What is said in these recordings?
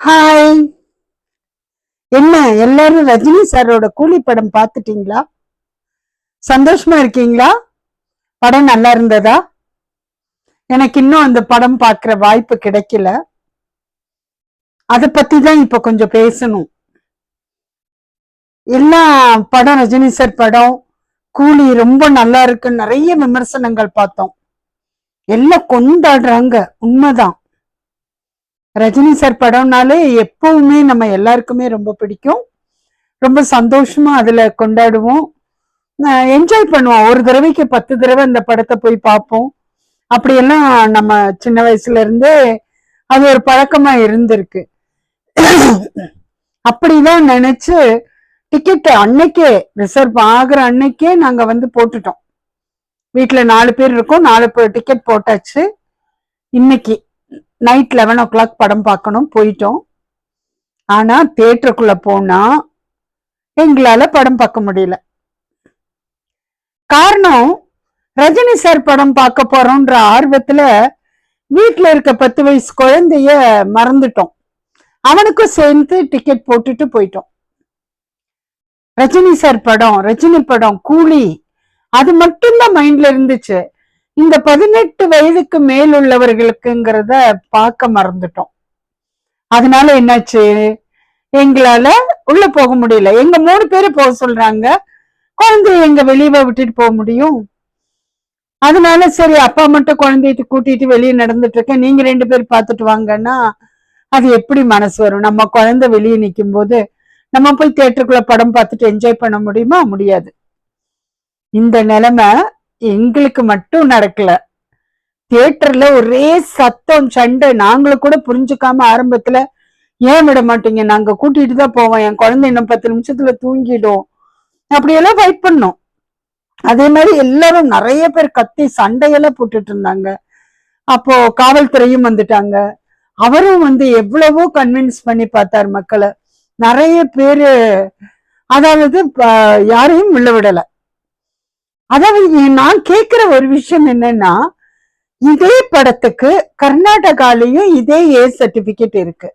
Hi என்ன எல்லாரும் ரஜினி சாரோட கூலி படம் பார்த்துட்டீங்களா? சந்தோஷமா இருக்கீங்களா? படம் நல்லா இருந்ததா? எனக்கு இன்னும் அந்த படம் பார்க்குற வாய்ப்பு கிடைக்கல. அதை பத்தி தான் இப்போ கொஞ்சம் பேசணும். எல்லா படம் ரஜினி சார் படம் கூலி ரொம்ப நல்லா இருக்குன்னு நிறைய விமர்சனங்கள் பார்த்தோம். எல்லாம் கொண்டாடுறாங்க உண்மைதான். ரஜினி சார் படம்னாலே எப்பவுமே நம்ம எல்லாருக்குமே ரொம்ப பிடிக்கும். ரொம்ப சந்தோஷமா அதுல கொண்டாடுவோம். என்ஜாய் பண்ணுவோம். ஒரு தடவைக்கு பத்து தடவை அந்த படத்தை போய் பார்ப்போம். அப்படியெல்லாம் நம்ம சின்ன வயசுல இருந்தே அது ஒரு பழக்கமா இருந்திருக்கு. அப்படிதான் நினைச்சு டிக்கெட் அன்னைக்கே ரிசர்வ் ஆகுற அன்னைக்கே நாங்க வந்து போட்டுட்டோம். வீட்டுல நாலு பேர் இருக்கோம். நாலு பேர் டிக்கெட் போட்டாச்சு. இன்னைக்கு. நைட் லெவன் ஓ கிளாக் படம் பார்க்கணும் போயிட்டோம். ஆனால் தேட்டருக்குள்ளே போனால் எங்களால் படம் பார்க்க முடியல. காரணம் ரஜினி சார் படம் பார்க்க போறோம்ன்ற ஆர்வத்தில் வீட்டில் இருக்க பத்து வயசு குழந்தைய மறந்துட்டோம். அவனுக்கும் சேர்ந்து டிக்கெட் போட்டுட்டு போயிட்டோம். ரஜினி சார் படம் ரஜினி படம் கூலி அது மட்டும்தான் மைண்ட்ல இருந்துச்சு. இந்த பதினெட்டு வயதுக்கு மேல் உள்ளவர்களுக்குங்கிறத பார்க்க மறந்துட்டோம். அதனால என்னாச்சு? எங்களால உள்ள போக முடியல. எங்க மூணு பேரு போக சொல்றாங்க. குழந்தைய எங்க வெளியே விட்டுட்டு போக முடியும்? அதனால சரி அப்பா மட்டும் குழந்தைய கூட்டிட்டு வெளியே நடந்துட்டு இருக்கேன். நீங்க ரெண்டு பேர் பார்த்துட்டு வாங்கன்னா அது எப்படி மனசு வரும்? நம்ம குழந்தை வெளியே நிற்கும் போது நம்ம போய் தேட்டருக்குள்ள படம் பார்த்துட்டு என்ஜாய் பண்ண முடியுமா? முடியாது. இந்த நிலைமை எங்களுக்கு மட்டும் நடக்கல. தியேட்டர்ல ஒரே சத்தம் சண்டை. நாங்களும் கூட புரிஞ்சுக்காம ஆரம்பத்துல ஏன் விட மாட்டீங்க? நாங்க கூட்டிட்டு தான் போவோம். என் குழந்தை இன்னும் பத்து நிமிஷத்துல தூங்கிடும். அப்படியெல்லாம் வெயிட் பண்ணோம். அதே மாதிரி எல்லாரும் நிறைய பேர் கத்தி சண்டையெல்லாம் போட்டுட்டு இருந்தாங்க. அப்போ காவல்துறையும் வந்துட்டாங்க. அவரும் வந்து எவ்வளவோ கன்வின்ஸ் பண்ணி பார்த்தார் மக்களை. நிறைய பேரு அதாவது யாரையும் உள்ள விடலை. அதாவது நான் கேக்குற ஒரு விஷயம் என்னன்னா இதே படத்துக்கு கர்நாடகாலையும் இதே ஏ சர்டிபிகேட் இருக்கு.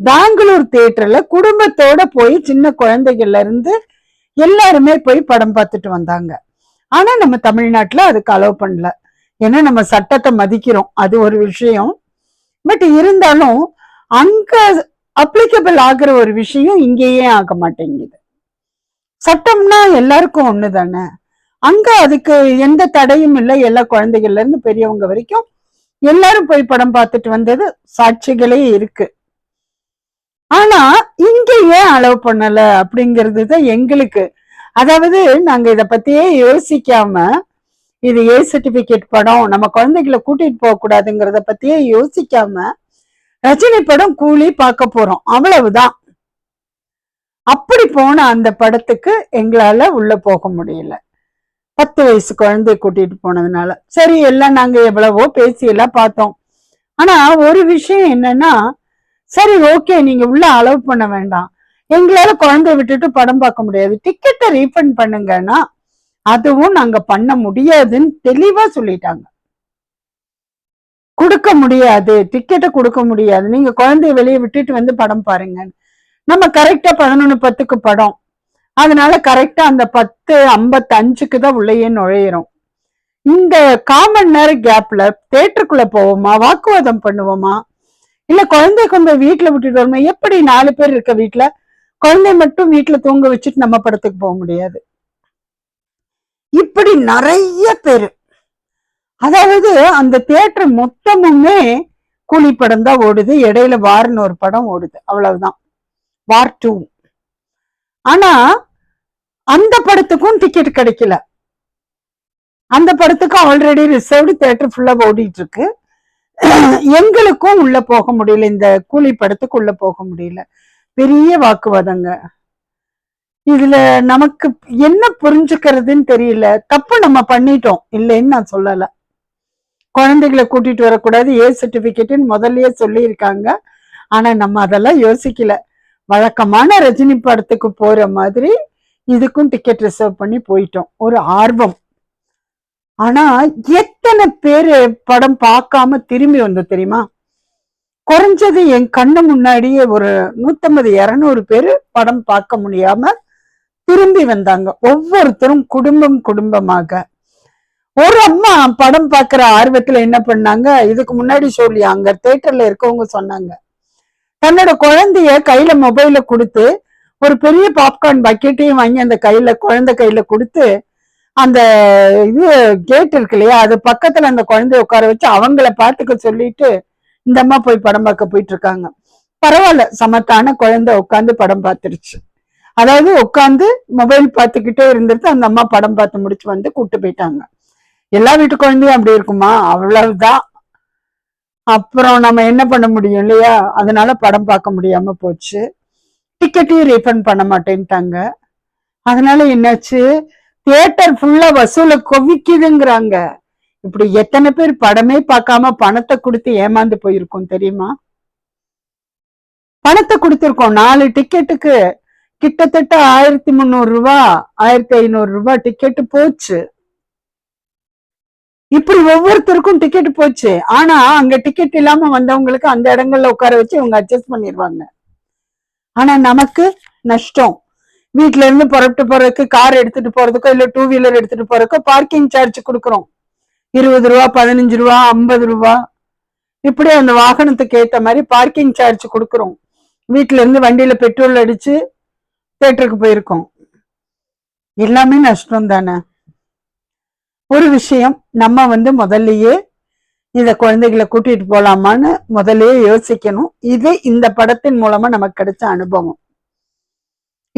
பெங்களூர் தியேட்டர்ல குடும்பத்தோட போய் சின்ன குழந்தைகள்ல இருந்து எல்லாருமே போய் படம் பார்த்துட்டு வந்தாங்க. ஆனா நம்ம தமிழ்நாட்டுல அதுக்கு அலோவ் பண்ணல. ஏன்னா நம்ம சட்டத்தை மதிக்கிறோம். அது ஒரு விஷயம். பட் இருந்தாலும் அங்க அப்ளிகபிள் ஆகுற ஒரு விஷயம் இங்கேயே ஆக மாட்டேங்குது. சட்டம்னா எல்லாருக்கும் ஒண்ணு தானே அங்க அதுக்கு எந்த தடையும் இல்லை. எல்லா குழந்தைகள்ல இருந்து பெரியவங்க வரைக்கும் எல்லாரும் போய் படம் பார்த்துட்டு வந்தது சாட்சிகளே இருக்கு. ஆனா இங்க ஏன் அலோவ் பண்ணல அப்படிங்கிறது தான் எங்களுக்கு. அதாவது நாங்க இத பத்தியே யோசிக்காம இது ஏ சர்டிபிகேட் படம் நம்ம குழந்தைகளை கூட்டிட்டு போக கூடாதுங்கிறத பத்தியே யோசிக்காம ரஜினி படம் கூலி பார்க்க போறோம். அவ்வளவுதான். அப்படி போன அந்த படத்துக்கு எங்களால உள்ள போக முடியல. பத்து வயசு குழந்தைய கூட்டிட்டு போனதுனால. சரி எல்லாம் நாங்க எவ்வளவோ பேசி எல்லாம் பார்த்தோம். ஆனா ஒரு விஷயம் என்னன்னா சரி ஓகே நீங்க உள்ள அலோவ் பண்ண வேண்டாம். எங்களால குழந்தைய விட்டுட்டு படம் பார்க்க முடியாது. டிக்கெட்டை ரீஃபண்ட் பண்ணுங்கன்னா அதுவும் நாங்க பண்ண முடியாதுன்னு தெளிவா சொல்லிட்டாங்க. கொடுக்க முடியாது. டிக்கெட்டை கொடுக்க முடியாது. நீங்க குழந்தைய வெளியே விட்டுட்டு வந்து படம் பாருங்க நம்ம கரெக்டா பதினொன்னு பத்துக்கு படம். அதனால கரெக்டா அந்த பத்து ஐம்பத்தஞ்சுக்கு தான் உள்ளேயே நுழையிறோம். இந்த காமன் நேர கேப்ல தேட்டருக்குள்ள போவோமா? வாக்குவாதம் பண்ணுவோமா? இல்ல குழந்தைய கொண்டு வீட்டுல விட்டுட்டு வருமா? எப்படி நாலு பேர் இருக்க வீட்டுல? குழந்தை மட்டும் வீட்டுல தூங்க வச்சுட்டு நம்ம படத்துக்கு போக முடியாது. இப்படி நிறைய பேரு. அதாவது அந்த தேட்டர் மொத்தமுமே கூலி படம் தான் ஓடுது. இடையில வார்னு ஒரு படம் ஓடுது. அவ்வளவுதான். War two. ஆனா அந்த படத்துக்கும் டிக்கெட் கிடைக்கல. அந்த படத்துக்கும் ஆல்ரெடி ரிசர்வ்டு தேட்டர் ஃபுல்லா ஓடிட்டு இருக்கு எங்களுக்கும் உள்ள போக முடியல. இந்த கூலி படத்துக்கு உள்ள போக முடியல. பெரிய வாக்குவாதங்க. இதுல நமக்கு என்ன புரிஞ்சுக்கிறதுன்னு தெரியல. தப்பு நம்ம பண்ணிட்டோம். இல்லைன்னு நான் சொல்லல. குழந்தைகளை கூட்டிட்டு வரக்கூடாது. ஏ சர்டிபிகேட்டுன்னு முதல்லயே சொல்லியிருக்காங்க. ஆனா நம்ம அதெல்லாம் யோசிக்கல. வழக்கமான ரஜினி படத்துக்கு போற மாதிரி இதுக்கும் டிக்கெட் ரிசர்வ் பண்ணி போயிட்டோம். ஒரு ஆர்வம். ஆனா எத்தனை பேரு படம் பார்க்காம திரும்பி வந்தோம் தெரியுமா? குறைஞ்சது என் கண்ணு முன்னாடியே ஒரு நூத்தம்பது இருநூறு பேரு படம் பார்க்க முடியாம திரும்பி வந்தாங்க. ஒவ்வொருத்தரும் குடும்பம் குடும்பமாக. ஒரு அம்மா படம் பார்க்குற ஆர்வத்துல என்ன பண்ணாங்க? இதுக்கு முன்னாடி சொல்லி அங்க தேட்டர்ல இருக்கவங்க சொன்னாங்க. தன்னோட குழந்தைய கையில மொபைல கொடுத்து ஒரு பெரிய பாப்கார்ன் பக்கெட்டையும் வாங்கி அந்த கையில குழந்தை கையில கொடுத்து அந்த இது கேட் இருக்கு இல்லையா அது பக்கத்துல அந்த குழந்தைய உட்கார வச்சு அவங்கள பாத்துக்க சொல்லிட்டு இந்த அம்மா போய் படம் பார்க்க போயிட்டு இருக்காங்க. பரவாயில்ல சமத்தான குழந்தை உட்காந்து படம் பார்த்துருச்சு. அதாவது உட்காந்து மொபைல் பார்த்துக்கிட்டே இருந்துட்டு அந்த அம்மா படம் பார்த்து முடிச்சு வந்து கூப்பிட்டு போயிட்டாங்க. எல்லா வீட்டு குழந்தையும் அப்படி இருக்குமா? அவ்வளவுதான். அப்புறம் நம்ம என்ன பண்ண முடியும் இல்லையா? அதனால படம் பார்க்க முடியாம போச்சு. டிக்கெட்டையும் ரீஃபண்ட் பண்ண மாட்டேன்ட்டாங்க. அதனால என்னாச்சு? தியேட்டர் ஃபுல்லா வசூல கொவிக்குதுங்கிறாங்க. இப்படி எத்தனை பேர் படமே பார்க்காம பணத்தை கொடுத்து ஏமாந்து போயிருக்கோம் தெரியுமா? பணத்தை கொடுத்துருக்கோம். நாலு டிக்கெட்டுக்கு கிட்டத்தட்ட ஆயிரத்தி முந்நூறு ரூபா ஆயிரத்தி ஐநூறு ரூபாய் டிக்கெட் போச்சு. இப்படி ஒவ்வொருத்தருக்கும் டிக்கெட் போச்சு. ஆனா அங்க டிக்கெட் இல்லாம வந்தவங்களுக்கு அந்த இடங்கள்ல உட்கார வச்சு இவங்க அட்ஜஸ்ட் பண்ணிடுவாங்க ஆனா நமக்கு நஷ்டம். வீட்ல இருந்து புறப்பட்டு போறதுக்கு கார் எடுத்துட்டு போறதுக்கோ இல்ல டூ வீலர் எடுத்துட்டு போறதுக்கோ பார்க்கிங் சார்ஜ் கொடுக்குறோம். இருபது ரூபா பதினஞ்சு ரூபா ஐம்பது ரூபா. இப்படி அந்த வாகனத்துக்கு ஏத்த மாதிரி பார்க்கிங் சார்ஜ் கொடுக்குறோம். வீட்டுல இருந்து வண்டியில பெட்ரோல் அடிச்சு தேட்டருக்கு போயிருக்கோம். எல்லாமே நஷ்டம் தானே ஒரு விஷயம் நம்ம வந்து முதல்லயே இந்த குழந்தைகளை கூட்டிட்டு போலாமான்னு முதலே யோசிக்கணும். இது இந்த படத்தின் மூலமா நமக்கு கிடைச்ச அனுபவம்.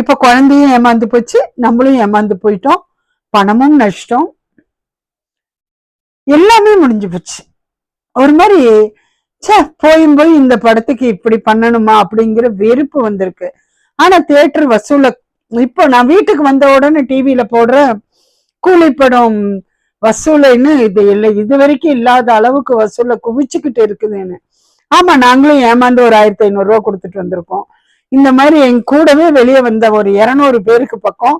இப்ப குழந்தையும் ஏமாந்து போச்சு நம்மளும் ஏமாந்து போயிட்டோம். பணமும் நஷ்டம். எல்லாமே முடிஞ்சு போச்சு. ஒரு மாதிரி சே போயும் போய் இந்த படத்துக்கு இப்படி பண்ணணுமா அப்படிங்கிற வெறுப்பு வந்திருக்கு. ஆனா தேட்டர் வசூல இப்போ நான் வீட்டுக்கு வந்த உடனே டிவியில போடுற கூலி படம் வசூலைன்னு இது இல்லை. இது வரைக்கும் இல்லாத அளவுக்கு வசூலை குவிச்சுக்கிட்டு இருக்குதுன்னு. ஆமா நாங்களும் ஏமாந்து ஒரு ஆயிரத்தி ஐநூறு ரூபா கொடுத்துட்டு வந்திருக்கோம். இந்த மாதிரி என் கூடவே வெளியே வந்த ஒரு இருநூறு பேருக்கு பக்கம்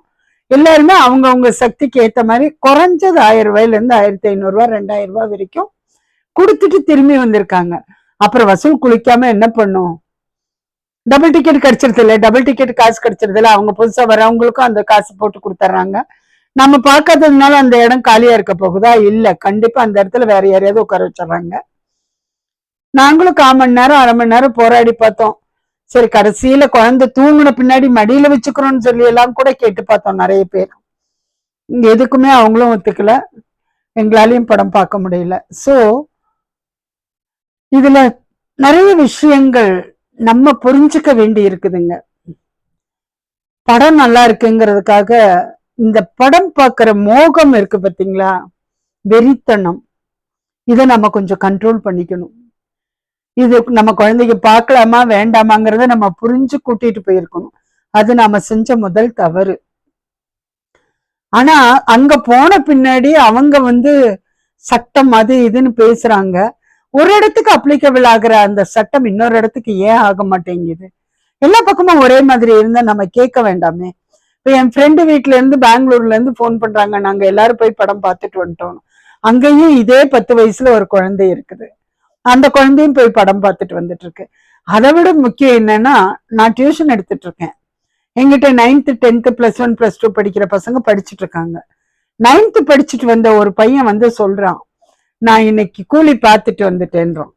எல்லாருமே அவங்கவுங்க சக்திக்கு ஏத்த மாதிரி குறைஞ்சது ஆயிரம் ரூபாயில இருந்து ஆயிரத்தி ஐநூறுரூவா ரெண்டாயிரம் ரூபாய் வரைக்கும் கொடுத்துட்டு திரும்பி வந்திருக்காங்க. அப்புறம் வசூல் குளிக்காம என்ன பண்ணும்? டபுள் டிக்கெட் கிடைச்சிருது இல்லை? டபுள் டிக்கெட் காசு கிடைச்சிருது இல்லை? அவங்க புதுசா வரவங்களுக்கும் அந்த காசு போட்டு கொடுத்துட்றாங்க. நம்ம பார்க்காததுனால அந்த இடம் காலியா இருக்க போகுதா? இல்ல. கண்டிப்பா அந்த இடத்துல வேற யாரையாவது உட்கார வச்சிடறாங்க. நாங்களும் கால் மணி நேரம் அரை மணி நேரம் போராடி பார்த்தோம். சரி கடைசியில குழந்தை தூங்கின பின்னாடி மடியில வச்சுக்கிறோம்னு சொல்லி எல்லாம் கூட கேட்டு பார்த்தோம் நிறைய பேர். எதுக்குமே அவங்களும் ஒத்துக்கல. எங்களாலையும் படம் பார்க்க முடியல. சோ இதுல நிறைய விஷயங்கள் நம்ம புரிஞ்சுக்க வேண்டி இருக்குதுங்க. படம் நல்லா இருக்குங்கிறதுக்காக இந்த படம் பார்க்கிற மோகம் இருக்கு பாத்தீங்களா வெறித்தனம். இதை நம்ம கொஞ்சம் கண்ட்ரோல் பண்ணிக்கணும். இது நம்ம குழந்தைக்கு பார்க்கலாமா வேண்டாமாங்கிறத நம்ம புரிஞ்சு கூட்டிட்டு போயிருக்கணும். அது நாம செஞ்ச முதல் தவறு. ஆனா அங்க போன பின்னாடி அவங்க வந்து சட்டம் அது இதுன்னு பேசுறாங்க. ஒரு இடத்துக்கு அப்ளிகபிள் ஆகிற அந்த சட்டம் இன்னொரு இடத்துக்கு ஏன் ஆக மாட்டேங்குது? எல்லா பக்கமும் ஒரே மாதிரி இருந்தா நம்ம கேட்க வேண்டாமே. இப்போ என் ஃப்ரெண்டு வீட்ல இருந்து பெங்களூர்ல இருந்து ஃபோன் பண்றாங்க. நாங்க எல்லாரும் போய் படம் பார்த்துட்டு வந்துட்டோம். அங்கேயும் இதே பத்து வயசுல ஒரு குழந்தை இருக்குது. அந்த குழந்தையும் போய் படம் பார்த்துட்டு வந்துட்டு இருக்கு. அதை விட முக்கியம் என்னன்னா நான் டியூஷன் எடுத்துட்டு இருக்கேன். எங்கிட்ட ninth tenth plus one plus two படிக்கிற பசங்க படிச்சுட்டு இருக்காங்க. நைன்த்து படிச்சுட்டு வந்த ஒரு பையன் வந்து சொல்றான் நான் இன்னைக்கு கூலி பார்த்துட்டு வந்துட்டேன்றான்.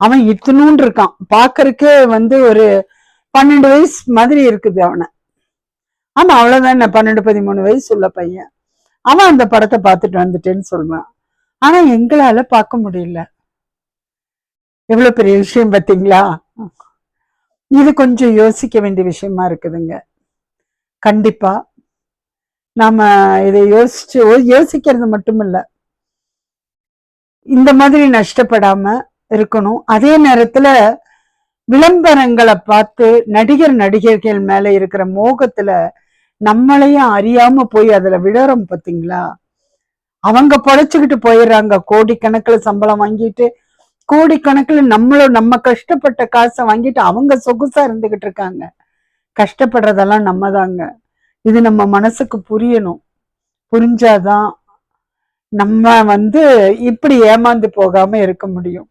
அவன் இத்தினூன் இருக்கான். பார்க்கறக்கே வந்து ஒரு பன்னெண்டு வயசு மாதிரி இருக்குது அவனை. ஆமா அவ்வளவுதான் பன்னெண்டு பதிமூணு வயசு உள்ள பையன். அவன் அந்த படத்தை பார்த்துட்டு வந்துட்டேன்னு சொல்லுவான். ஆனா எங்களால பார்க்க முடியல. எவ்வளவு பெரிய விஷயம் பார்த்தீங்களா? இது கொஞ்சம் யோசிக்க வேண்டிய விஷயமா இருக்குதுங்க. கண்டிப்பா. நாம இதை யோசிச்சு யோசிக்கிறது மட்டும் இல்ல இந்த மாதிரி நஷ்டப்படாம இருக்கணும். அதே நேரத்துல விளம்பரங்களை பார்த்து நடிகர் நடிகர்கள் மேல இருக்கிற மோகத்துல நம்மளையும் அறியாம போய் அதுல விழறோம் பாத்தீங்களா? அவங்க பொழைச்சுக்கிட்டு போயிடுறாங்க. கோடிக்கணக்குல சம்பளம் வாங்கிட்டு கோடிக்கணக்குல நம்மளும் நம்ம கஷ்டப்பட்ட காசை வாங்கிட்டு அவங்க சொகுசா இருந்துகிட்டு இருக்காங்க. கஷ்டப்படுறதெல்லாம் நம்ம தாங்க இது நம்ம மனசுக்கு புரியணும். புரிஞ்சாதான் நம்ம வந்து இப்படி ஏமாந்து போகாம இருக்க முடியும்.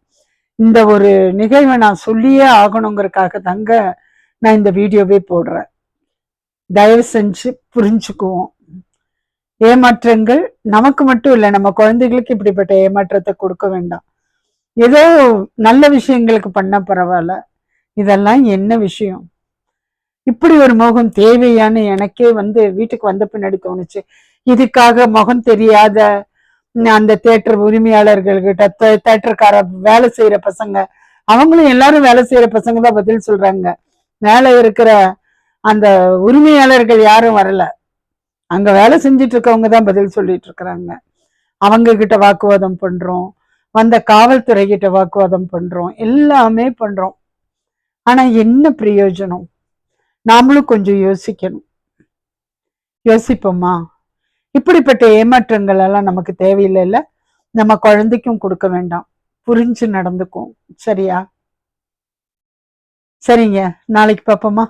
இந்த ஒரு நிகழ்வை நான் சொல்லியே ஆகணுங்கிறதுக்காக தாங்க நான் இந்த வீடியோவே போடுறேன். தயவு செஞ்சு புரிஞ்சுக்குவோம். ஏமாற்றங்கள் நமக்கு மட்டும் இல்லை நம்ம குழந்தைகளுக்கு இப்படிப்பட்ட ஏமாற்றத்தை கொடுக்க வேண்டாம். ஏதோ நல்ல விஷயங்களுக்கு பண்ண பரவாயில்ல. இதெல்லாம் என்ன விஷயம்? இப்படி ஒரு முகம் தேவையான்னு எனக்கே வந்து வீட்டுக்கு வந்த பின்னாடி தோணுச்சு. இதுக்காக முகம் தெரியாத அந்த தேட்டர் உரிமையாளர்கள்கிட்ட தே- தேட்டருக்கார வேலை செய்யற பசங்க அவங்களும் எல்லாரும் வேலை செய்யற பசங்க தான் பதில் சொல்றாங்க. மேல இருக்கிற அந்த உரிமையாளர்கள் யாரும் வரல. அங்க வேலை செஞ்சுட்டு இருக்கவங்க தான் பதில் சொல்லிட்டு இருக்கிறாங்க அவங்க கிட்ட வாக்குவாதம் பண்றோம். வந்த காவல்துறை கிட்ட வாக்குவாதம் பண்றோம். எல்லாமே பண்றோம். ஆனா என்ன பிரயோஜனம்? நாமளும் கொஞ்சம் யோசிக்கணும். யோசிப்போமா? இப்படிப்பட்ட ஏமாற்றங்கள் எல்லாம் நமக்கு தேவையில்லைல்ல? நம்ம குழந்தைக்கும் கொடுக்க வேண்டாம். புரிஞ்சு நடந்துக்கும் சரியா? சரிங்க. நாளைக்கு பார்ப்போமா